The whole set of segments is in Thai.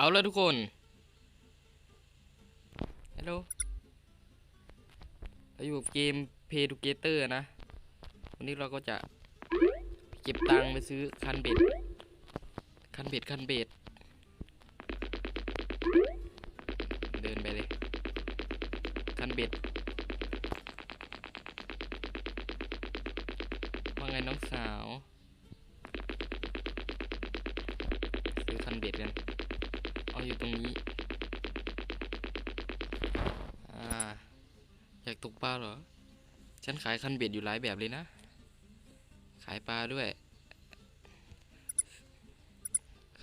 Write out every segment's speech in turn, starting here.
เอาเลยทุกคน ฮัลโหลเราอยู่เกม Pay Together นะ วันนี้เราก็จะเก็บตังค์ไปซื้อคันเบ็ด คันเบ็ด คันเบ็ด เดินไปเลย คันเบ็ด ว่าไงน้องสาว ซื้อคันเบ็ดกัน เอาอยู่ตรงนี้ อ่า อยากตกปลาเหรอ ฉันขายคันเบ็ดอยู่หลายแบบเลยนะ ขายปลาด้วย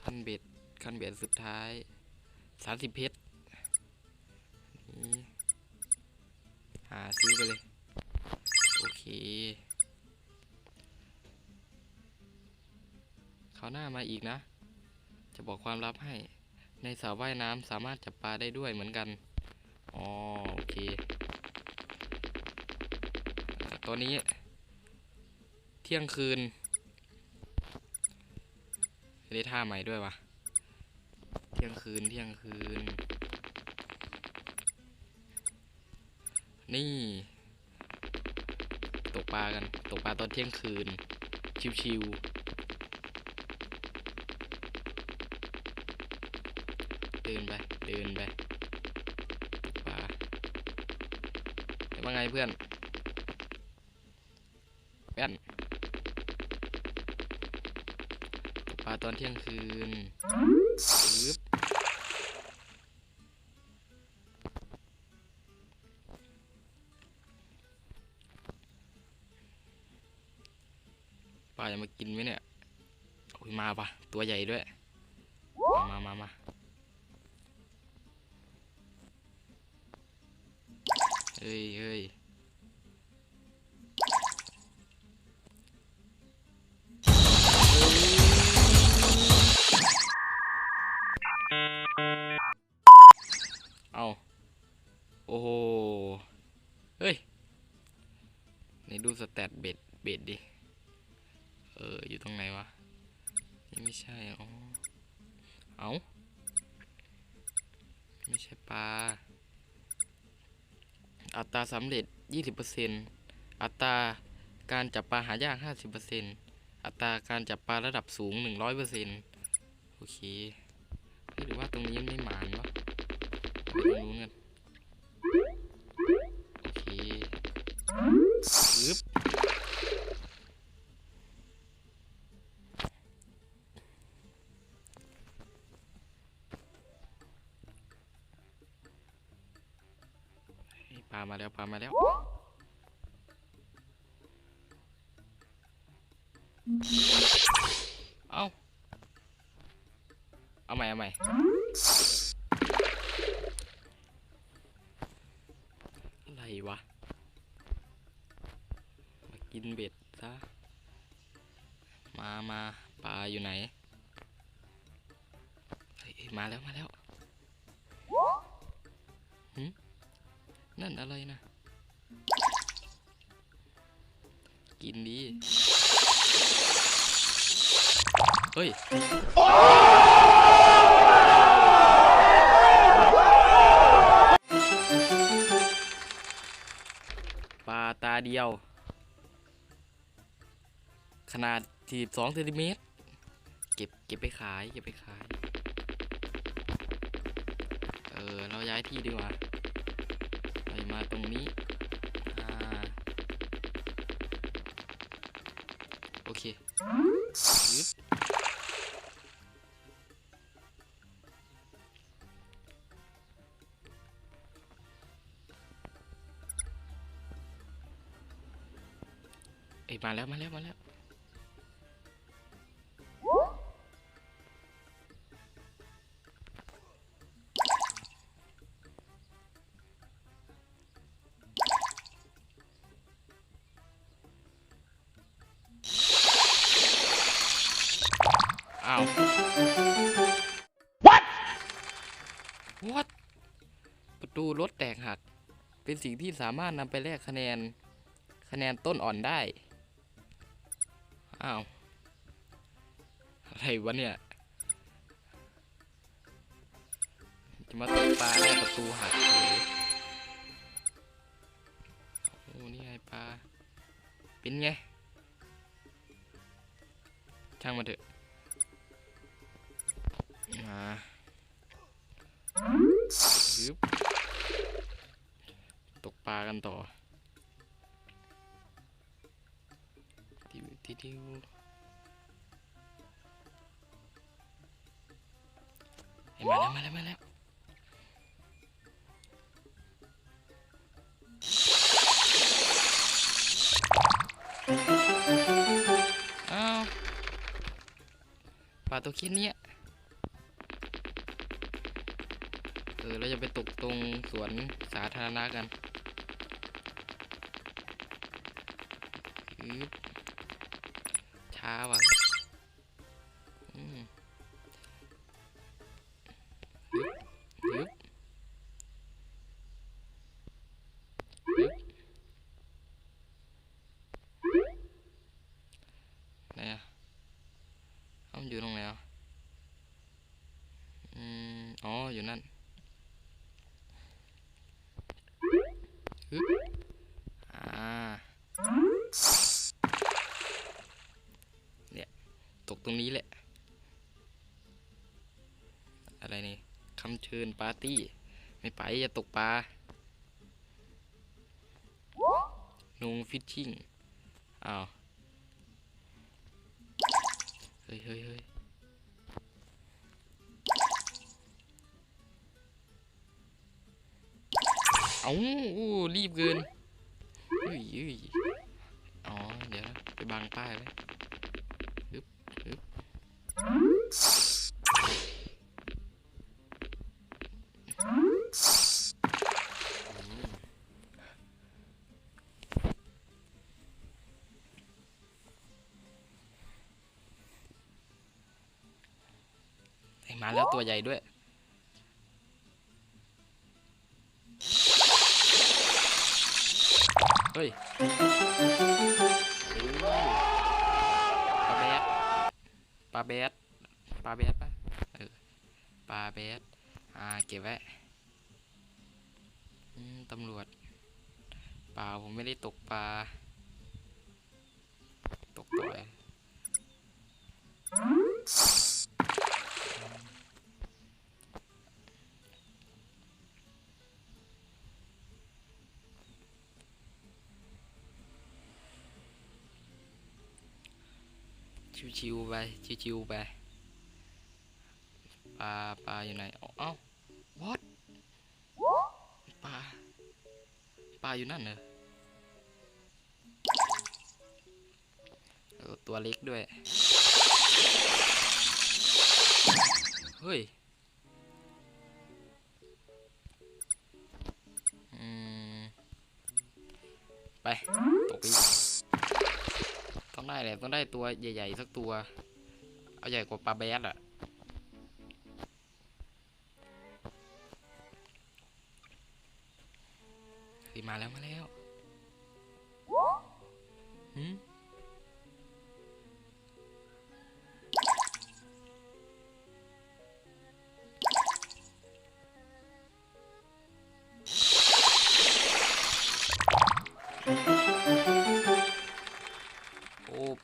คันเบ็ด คันเบ็ดสุดท้ายสามสิบเพชรนี่หาซื้อไปเลย โอเคเขาหน้ามาอีกนะ จะบอกความลับให้ ในสระว่ายน้ำสามารถจับปลาได้ด้วยเหมือนกัน อ๋อโอเคตัวนี้ เที่ยงคืนได้ท่าใหม่ด้วยวะเที่ยงคืนเที่ยงคืน นี่ ตกปลากัน ตกปลาตอนเที่ยงคืน ชิวๆ เดินไป เดินไปปลาเดี๋ยวว่าไงเพื่อน เพื่อนปลาตอนเที่ยงคืนปึ๊บปลาจะมากินไหมเนี่ยโอ้ยมาปะตัวใหญ่ด้วย มามามา สแตทเบ็ดเบ็ดดิ เออ อยู่ตรงไหนวะ นี่ไม่ใช่ อ๋อ เอาไม่ใช่ปลา อัตราสำเร็จ 20%อัตราการจับปลาหายาก 50%อัตราการจับปลาระดับสูง 100%โอเคเฮ้ยหรือว่าตรงนี้ไม่หมานวะไปตรงนู้ามาแล้วปลามาแล้ว เอาเอาใหม่เอาใหม่อะไรวะ มากินเบ็ดซะ มามาปลาอยู่ไหน มาแล้วมาแล้ว นั่นอะไรนะ กินดีเฮ้ย ปลาตาเดียว ขนาด 42เซนติเมตร เก็บ เก็บไปขาย เก็บไปขาย เออ เราย้ายที่ดีกว่า มาตรงนี้โอเคเอ้ยมาแล้วมาแล้วมาแล้ว what ประตูรถแตกหัก เป็นสิ่งที่สามารถนำไปแลกคะแนน คะแนนต้นอ่อนได้ อ้าว อะไรวะเนี่ย จะมาตกปลาได้ประตูหักเฉยโอ้นี่ไงปลา เป็นไง ช่างมาเถอะมา ตกปลากันต่อดิวดิวดิวเห็นมาแล้วมาแล้วมาแล้วอ้าวปลาตัวแค่เนี้ย เราจะไปตกตรงสวนสาธารณะกันช้าว่ะ คำเชิญปาร์ตี้ ไม่ไปจะตกปลานงฟิชชิ่งอ้าว เฮ้ยเฮ้ยเฮ้ยเอาอู้รีบเกินเฮ้ยเฮ้ยอ๋อ เดี๋ยวนะไปบังป้ายไว้ มาแล้วตัวใหญ่ด้วย เฮ้ยปลาแบดปลาแบดปลาแบดปะเออปลาแบดอ่าเก็บไว้ตำรวจปล่าผมไม่ได้ตกปลา ตกต่อย ชิวๆไปชิวๆไปปลาปลาอยู่ไหนเอ้าเอ้า what ปลาปลาอยู่นั่นเหรอตัวเล็กด้วย เฮ้ยอืมไป ตกไป ต้องได้แหละต้องได้ตัวใหญ่ๆสักตัว เอาใหญ่กว่าปลาแบดอะเฮ้ยมาแล้วมาแล้วหืม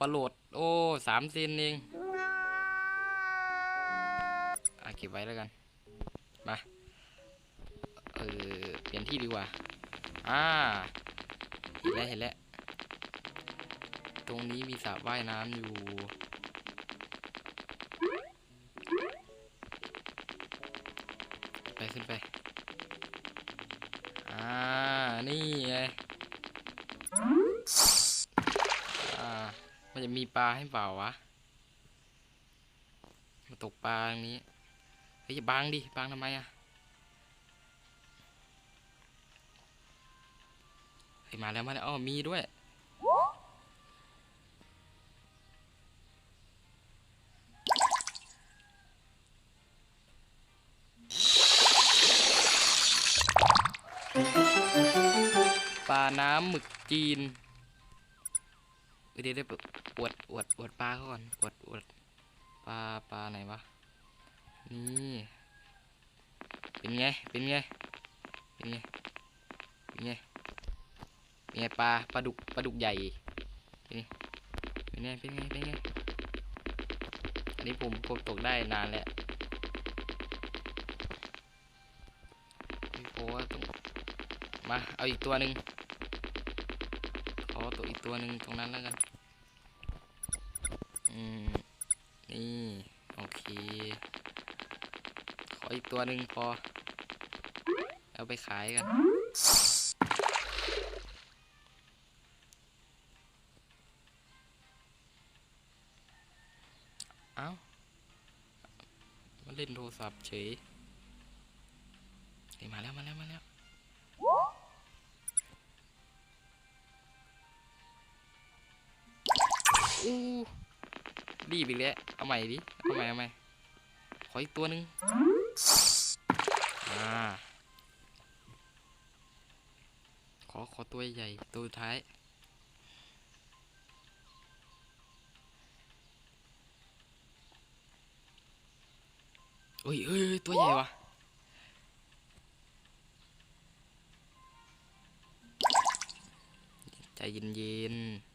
ปลาโหลด โอ้สามเซนเองอะเก็บไว้แล้วกัน มา เออ เปลี่ยนที่ดีกว่า อ่า เห็นแล้วเห็นแล้ว ตรงนี้มีสระว่ายน้ำอยู่ไปขึ้นไป อ่า นี่ไง จะมีปลาให้เปล่าวะ มาตกปลาตรงนี้ เฮ้ยอย่างดิบังทำไมอะเฮ้ยมาแล้วมาแล้วอ๋อมีด้วย ปลาน้ำหมึกจีน เอ้ยเดี๋ยวเดี๋ยวอวดอวดอวดปลาเขาก่อนอวดอวดปลาปลาไหนวะนี่เป็นไงเป็นไงเป็นไงเป็นไงเป็นไงปลาปลาดุกปลาดุกใหญ่เป็นไงเป็นไงเป็นไงเป็นไงอันนี้ผมผมตกได้นานแล้วโพว่าต้องมาเอาอีกตัวหนึ่ง ตัวอีกตัวหนึ่งตรงนั้นแล้วกัน อืม นี่ โอเค ขออีกตัวหนึ่งพอ เอาไปขายกัน เอ้า มาเล่นโทรศัพท์เฉย อู้รีบอีกแล้วเอาใหม่ดิเอาใหม่เอาใหม่ขออีกตัวหนึ่งอ่าขอขอตัวใหญ่ตัวท้ายเฮ้ยเฮ้ยตัวใหญ่วะใจเย็นเย็นๆ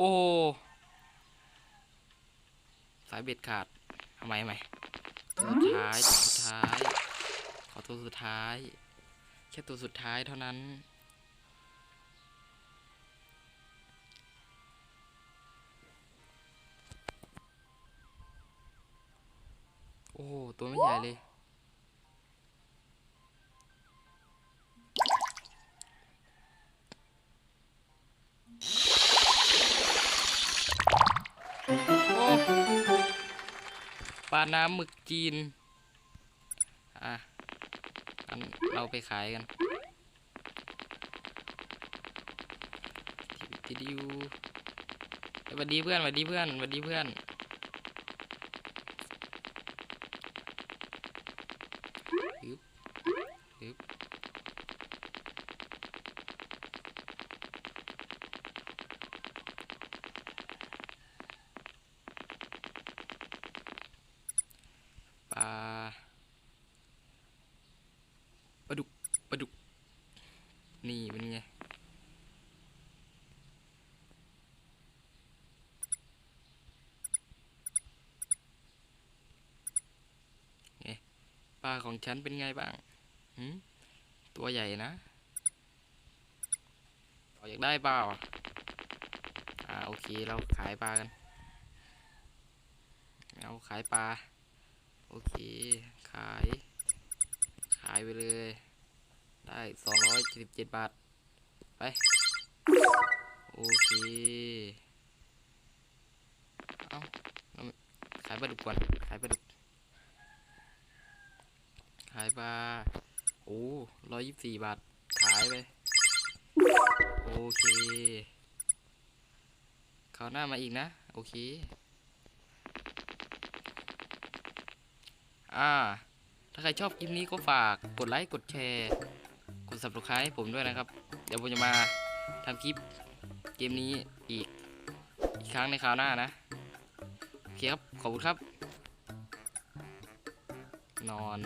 อ้สายเบ็ดขาดทำไมทำไมตัวสุดท้ายตัวสุดท้าย ขอตัวสุดท้าย แค่ตัวสุดท้ายเท่านั้น โอ้ตัวไม่ใหญ่เลยาน้ำหมึกจีน อะอันเราไปขายกันทีดิวสวัสดีเพื่อนสวัสดีเพื่อนสวัสดีเพื่อนาของฉันเป็นไงบ้างหืมตัวใหญ่นะอยากได้เปล่าอ่าโอเคเราขายปลากันเอาขายปลาโอเค ขาย ขายไปเลย ได้สองร้อยเจ็ดสิบเจ็ดบาท ไป โอเค เอาขายปลาดุกก่อน ขายปลาดุก ขายปลาโอ้ร้อยยี่สิบสี่บาท ขายไป โอเคคราวหน้ามาอีกนะ โอเค อ่า ถ้าใครชอบคลิปนี้ก็ฝากกดไลค์ กดแชร์ กด subscribe ให้ผมด้วยนะครับ เดี๋ยวผมจะมาทำคลิปเกมนี้อีก อีกครั้งในคราวหน้านะ โอเคครับ ขอบคุณครับ นอน